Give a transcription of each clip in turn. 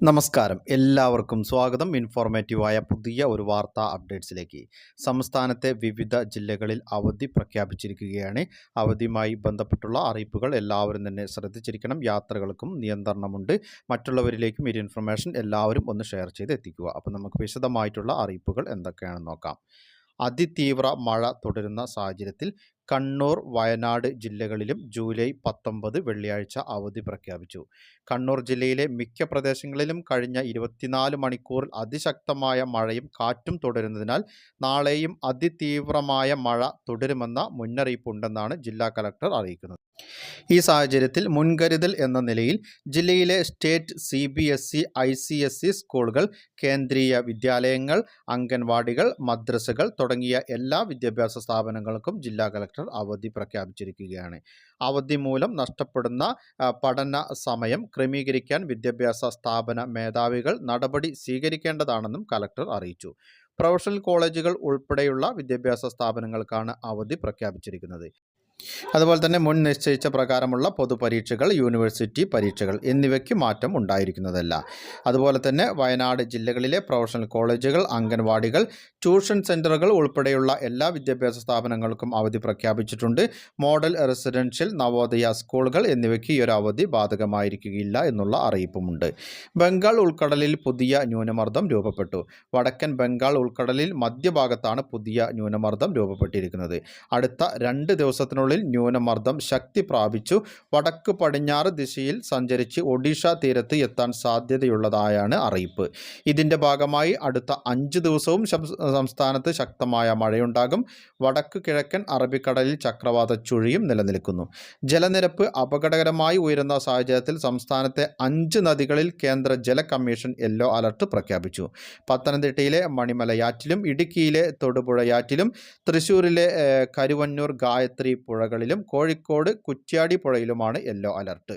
നമസ്കാരം. എല്ലാവർക്കും സ്വാഗതം. ഇൻഫോർമേറ്റീവായ പുതിയ ഒരു വാർത്താ അപ്ഡേറ്റ്സിലേക്ക്. സംസ്ഥാനത്തെ വിവിധ ജില്ലകളിൽ അവധി പ്രഖ്യാപിച്ചിരിക്കുകയാണ്. അവധിയുമായി ബന്ധപ്പെട്ടുള്ള അറിയിപ്പുകൾ എല്ലാവരും തന്നെ ശ്രദ്ധിച്ചിരിക്കണം. യാത്രകൾക്കും നിയന്ത്രണമുണ്ട്. മറ്റുള്ളവരിലേക്കും ഈ ഇൻഫർമേഷൻ എല്ലാവരും ഒന്ന് ഷെയർ ചെയ്ത് എത്തിക്കുക അപ്പോൾ നമുക്ക് വിശദമായിട്ടുള്ള അറിയിപ്പുകൾ എന്തൊക്കെയാണെന്ന് നോക്കാം. അതിതീവ്ര മഴ തുടരുന്ന സാഹചര്യത്തിൽ കണ്ണൂർ വയനാട് ജില്ലകളിലും ജൂലൈ പത്തൊമ്പത് വെള്ളിയാഴ്ച അവധി പ്രഖ്യാപിച്ചു. കണ്ണൂർ ജില്ലയിലെ മിക്ക പ്രദേശങ്ങളിലും കഴിഞ്ഞ ഇരുപത്തിനാല് മണിക്കൂറിൽ അതിശക്തമായ മഴയും കാറ്റും തുടരുന്നതിനാൽ നാളെയും അതിതീവ്രമായ മഴ തുടരുമെന്ന മുന്നറിയിപ്പുണ്ടെന്നാണ് ജില്ലാ കലക്ടർ അറിയിക്കുന്നത്. ഈ സാഹചര്യത്തിൽ മുൻകരുതൽ എന്ന നിലയിൽ ജില്ലയിലെ state C B S E I C S E സ്കൂളുകൾ കേന്ദ്രീയ വിദ്യാലയങ്ങൾ അംഗൻവാടികൾ മദ്രസകൾ തുടങ്ങിയ എല്ലാ വിദ്യാഭ്യാസ സ്ഥാപനങ്ങൾക്കും ജില്ലാ കലക്ടർ അവധി പ്രഖ്യാപിച്ചിരിക്കുകയാണ്. അവധി മൂലം നഷ്ടപ്പെടുന്ന പഠന സമയം ക്രമീകരിക്കാൻ വിദ്യാഭ്യാസ സ്ഥാപന മേധാവികൾ നടപടി സ്വീകരിക്കേണ്ടതാണെന്നും കലക്ടർ അറിയിച്ചു. പ്രൊഫഷണൽ കോളേജുകൾ ഉൾപ്പെടെയുള്ള വിദ്യാഭ്യാസ സ്ഥാപനങ്ങൾക്കാണ് അവധി പ്രഖ്യാപിച്ചിരിക്കുന്നത്. അതുപോലെ തന്നെ മുൻ നിശ്ചയിച്ച പ്രകാരമുള്ള പൊതുപരീക്ഷകൾ യൂണിവേഴ്സിറ്റി പരീക്ഷകൾ എന്നിവയ്ക്ക് മാറ്റം ഉണ്ടായിരിക്കുന്നതല്ല. അതുപോലെ തന്നെ വയനാട് ജില്ലകളിലെ പ്രൊഫഷണൽ കോളേജുകൾ അംഗൻവാടികൾ ട്യൂഷൻ സെന്ററുകൾ ഉൾപ്പെടെയുള്ള എല്ലാ വിദ്യാഭ്യാസ സ്ഥാപനങ്ങൾക്കും അവധി പ്രഖ്യാപിച്ചിട്ടുണ്ട്. മോഡൽ റെസിഡൻഷ്യൽ നവോദയ സ്കൂളുകൾ എന്നിവയ്ക്ക് ഈ ഒരു അവധി ബാധകമായിരിക്കുകയില്ല എന്നുള്ള അറിയിപ്പുമുണ്ട്. ബംഗാൾ ഉൾക്കടലിൽ പുതിയ ന്യൂനമർദ്ദം രൂപപ്പെട്ടു. വടക്കൻ ബംഗാൾ ഉൾക്കടലിൽ മധ്യഭാഗത്താണ് പുതിയ ന്യൂനമർദ്ദം രൂപപ്പെട്ടിരിക്കുന്നത്. അടുത്ത രണ്ട് ദിവസത്തിനുള്ളിൽ ന്യൂനമർദ്ദം ശക്തി പ്രാപിച്ചു. വടക്ക് പടിഞ്ഞാറ് ദിശയിൽ സഞ്ചരിച്ച് ഒഡീഷ തീരത്ത് എത്താൻ സാധ്യതയുള്ളതായാണ് അറിയിപ്പ്. ഇതിന്റെ ഭാഗമായി അടുത്ത അഞ്ച് ദിവസവും സംസ്ഥാനത്ത് ശക്തമായ മഴയുണ്ടാകും. വടക്ക് കിഴക്കൻ അറബിക്കടലിൽ ചക്രവാത ചുഴിയും നിലനിൽക്കുന്നു. ജലനിരപ്പ് അപകടകരമായി ഉയരുന്ന സാഹചര്യത്തിൽ സംസ്ഥാനത്തെ അഞ്ച് നദികളിൽ കേന്ദ്ര ജല കമ്മീഷൻ യെല്ലോ അലർട്ട് പ്രഖ്യാപിച്ചു. പത്തനംതിട്ടയിലെ മണിമലയാറ്റിലും ഇടുക്കിയിലെ തൊടുപുഴയാറ്റിലും തൃശൂരിലെ കരുവന്നൂർ ഗായത്രി പുഴകളിലും കോഴിക്കോട് കുറ്റ്യാടി പുഴയിലുമാണ് യെല്ലോ അലർട്ട്.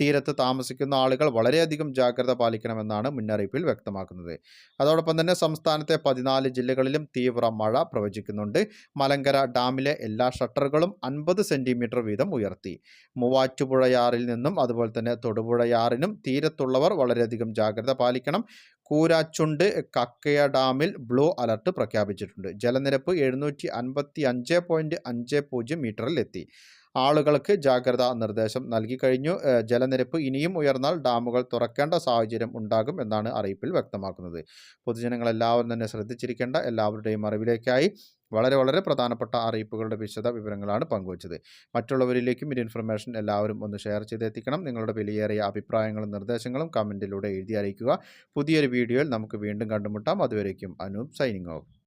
തീരത്ത് താമസിക്കുന്ന ആളുകൾ വളരെയധികം ജാഗ്രത പാലിക്കണമെന്നാണ് മുന്നറിയിപ്പിൽ വ്യക്തമാക്കുന്നത്. അതോടൊപ്പം തന്നെ സംസ്ഥാനത്തെ പതിനാല് ജില്ലകളിലും തീവ്ര മഴ പ്രവചിക്കുന്നുണ്ട്. മലങ്കര ഡാമിലെ എല്ലാ ഷട്ടറുകളും അൻപത് സെന്റിമീറ്റർ വീതം ഉയർത്തി. മൂവാറ്റുപുഴയാറിൽ നിന്നും അതുപോലെ തന്നെ തൊടുപുഴയാറിനും തീരത്തുള്ളവർ വളരെയധികം ജാഗ്രത പാലിക്കണം. കൂരാച്ചുണ്ട് കക്കയ ഡാമിൽ ബ്ലൂ അലർട്ട് പ്രഖ്യാപിച്ചിട്ടുണ്ട്. ജലനിരപ്പ് എഴുന്നൂറ്റി അൻപത്തി അഞ്ച് പോയിന്റ് അഞ്ച് പൂജ്യം മീറ്ററിൽ എത്തി ആളുകൾക്ക് ജാഗ്രതാ നിർദ്ദേശം നൽകി കഴിഞ്ഞു. ജലനിരപ്പ് ഇനിയും ഉയർന്നാൽ ഡാമുകൾ തുറക്കേണ്ട സാഹചര്യം ഉണ്ടാകും എന്നാണ് അറിയിപ്പിൽ വ്യക്തമാക്കുന്നത്. പൊതുജനങ്ങൾ എല്ലാവരും തന്നെ ശ്രദ്ധിച്ചിരിക്കേണ്ട എല്ലാവരുടെയും അറിവിലേക്കായി വളരെ വളരെ പ്രധാനപ്പെട്ട അറിയിപ്പുകളുടെ വിശദ വിവരങ്ങളാണ് പങ്കുവച്ചത്. മറ്റുള്ളവരിലേക്കും ഈ ഇൻഫർമേഷൻ എല്ലാവരും ഒന്ന് ഷെയർ ചെയ്തെത്തിക്കണം. നിങ്ങളുടെ വിലയേറിയ അഭിപ്രായങ്ങളും നിർദ്ദേശങ്ങളും കമന്റിലൂടെ എഴുതി അറിയിക്കുക. പുതിയൊരു വീഡിയോയിൽ നമുക്ക് വീണ്ടും കണ്ടുമുട്ടാം. അതുവരേക്കും അനൂപ് സൈനിങ് ഓഫ്